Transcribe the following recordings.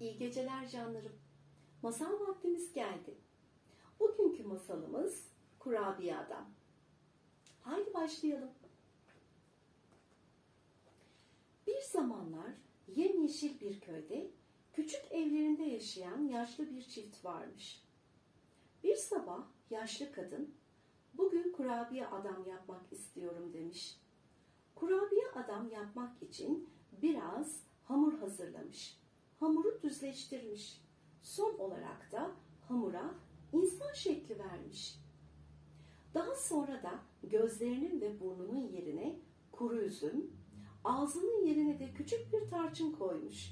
İyi geceler canlarım. Masal vaktimiz geldi. Bugünkü masalımız Kurabiye Adam. Haydi başlayalım. Bir zamanlar yemyeşil bir köyde küçük evlerinde yaşayan yaşlı bir çift varmış. Bir sabah yaşlı kadın bugün kurabiye adam yapmak istiyorum demiş. Kurabiye adam yapmak için biraz hamur hazırlamış. Hamuru düzleştirmiş. Son olarak da hamura insan şekli vermiş. Daha sonra da gözlerinin ve burnunun yerine kuru üzüm, ağzının yerine de küçük bir tarçın koymuş.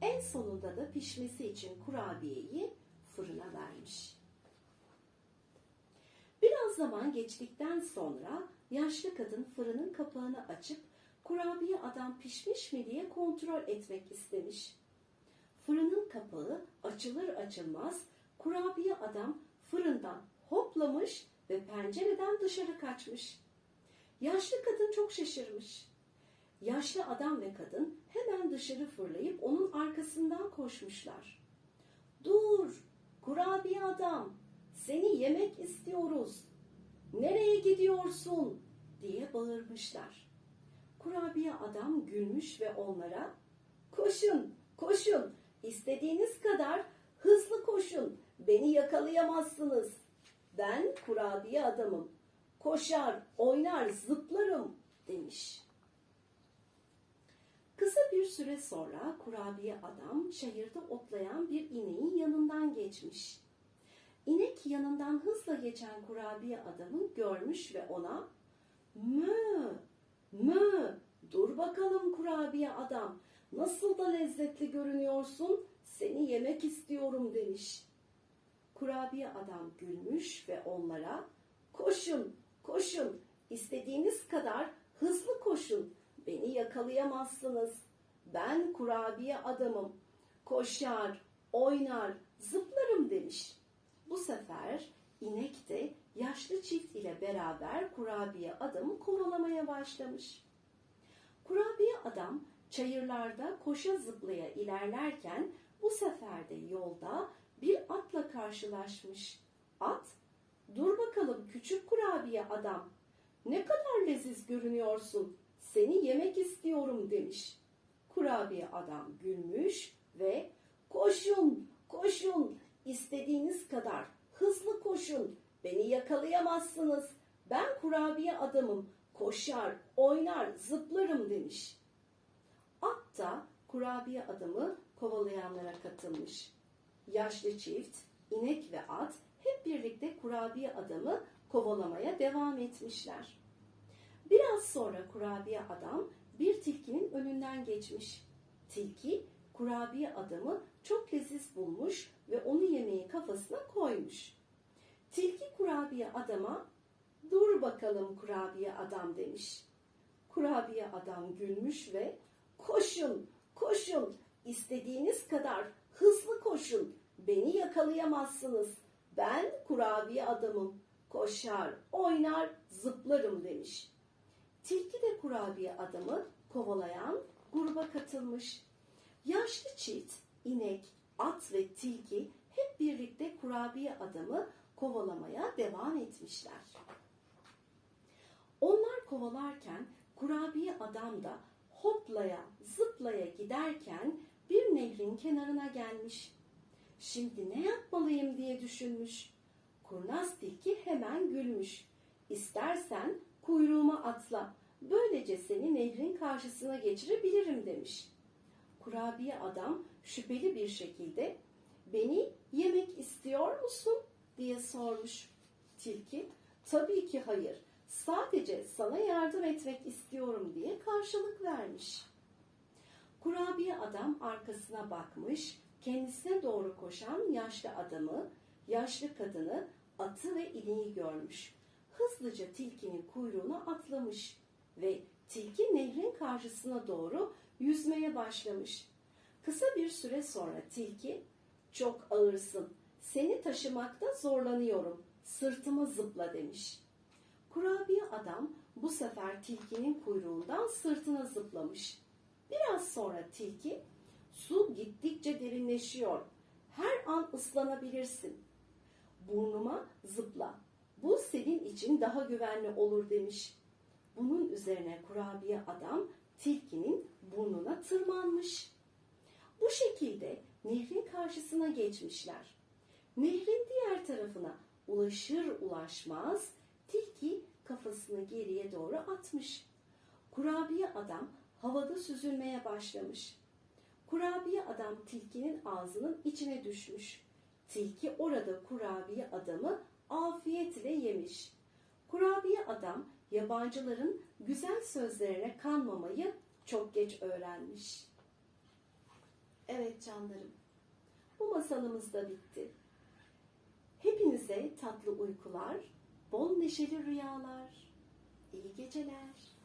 En sonunda da pişmesi için kurabiyeyi fırına vermiş. Biraz zaman geçtikten sonra yaşlı kadın fırının kapağını açıp kurabiye adam pişmiş mi diye kontrol etmek istemiş. Fırının kapağı açılır açılmaz kurabiye adam fırından hoplamış ve pencereden dışarı kaçmış. Yaşlı kadın çok şaşırmış. Yaşlı adam ve kadın hemen dışarı fırlayıp onun arkasından koşmuşlar. Dur, kurabiye adam, seni yemek istiyoruz. Nereye gidiyorsun? diye bağırmışlar. Kurabiye adam gülmüş ve onlara koşun, koşun, istediğiniz kadar hızlı koşun, beni yakalayamazsınız. Ben kurabiye adamım, koşar, oynar, zıplarım demiş. Kısa bir süre sonra kurabiye adam çayırda otlayan bir ineğin yanından geçmiş. İnek yanından hızla geçen kurabiye adamı görmüş ve ona mü mü dur bakalım kurabiye adam nasıl da lezzetli görünüyorsun seni yemek istiyorum demiş. Kurabiye adam gülmüş ve onlara koşun koşun istediğiniz kadar hızlı koşun beni yakalayamazsınız. Ben kurabiye adamım. Koşar, oynar, zıplarım demiş. Bu sefer inek de yaşlı çift ile beraber kurabiye adamı kovalamaya başlamış. Kurabiye adam çayırlarda koşa zıplaya ilerlerken bu sefer de yolda bir atla karşılaşmış. At, dur bakalım küçük kurabiye adam, ne kadar leziz görünüyorsun, seni yemek istiyorum demiş. Kurabiye adam gülmüş ve koşun, koşun, istediğiniz kadar hızlı koşun, beni yakalayamazsınız. Ben kurabiye adamım, koşar, oynar, zıplarım demiş. Kurabiye adamı kovalayanlara katılmış. Yaşlı çift, inek ve at hep birlikte kurabiye adamı kovalamaya devam etmişler. Biraz sonra kurabiye adam bir tilkinin önünden geçmiş. Tilki kurabiye adamı çok leziz bulmuş ve onu yemeği kafasına koymuş. Tilki kurabiye adama dur bakalım kurabiye adam demiş. Kurabiye adam gülmüş ve koşun koşun istediğiniz kadar hızlı koşun beni yakalayamazsınız. Ben kurabiye adamım koşar oynar zıplarım demiş. Tilki de kurabiye adamı kovalayan gruba katılmış. Yaşlı çift, inek, at ve tilki hep birlikte kurabiye adamı kovalamaya devam etmişler. Onlar kovalarken kurabiye adam da hoplaya zıplaya giderken bir nehrin kenarına gelmiş. Şimdi ne yapmalıyım diye düşünmüş. Kurnaz tilki hemen gülmüş. İstersen kuyruğuma atla. Böylece seni nehrin karşısına geçirebilirim demiş. Kurabiye adam şüpheli bir şekilde beni yemek istiyor musun diye sormuş. Tilki tabii ki hayır sadece sana yardım etmek istiyorum diye karşılık vermiş. Kurabiye adam arkasına bakmış, kendisine doğru koşan yaşlı adamı, yaşlı kadını, atı ve ineği görmüş. Hızlıca tilkinin kuyruğuna atlamış ve tilki nehrin karşısına doğru yüzmeye başlamış. Kısa bir süre sonra tilki, çok ağırsın, seni taşımakta zorlanıyorum, sırtıma zıpla demiş. Kurabiye adam bu sefer tilkinin kuyruğundan sırtına zıplamış. Biraz sonra tilki Su gittikçe derinleşiyor. Her an ıslanabilirsin. Burnuma zıpla. Bu senin için daha güvenli olur demiş. Bunun üzerine kurabiye adam tilkinin burnuna tırmanmış. Bu şekilde nehrin karşısına geçmişler. Nehrin diğer tarafına ulaşır ulaşmaz tilki kafasını geriye doğru atmış. Kurabiye adam havada süzülmeye başlamış. Kurabiye adam tilkinin ağzının içine düşmüş. Tilki orada kurabiye adamı afiyetle yemiş. Kurabiye adam yabancıların güzel sözlerine kanmamayı çok geç öğrenmiş. Evet canlarım, bu masalımız da bitti. Hepinize tatlı uykular, bol neşeli rüyalar, iyi geceler.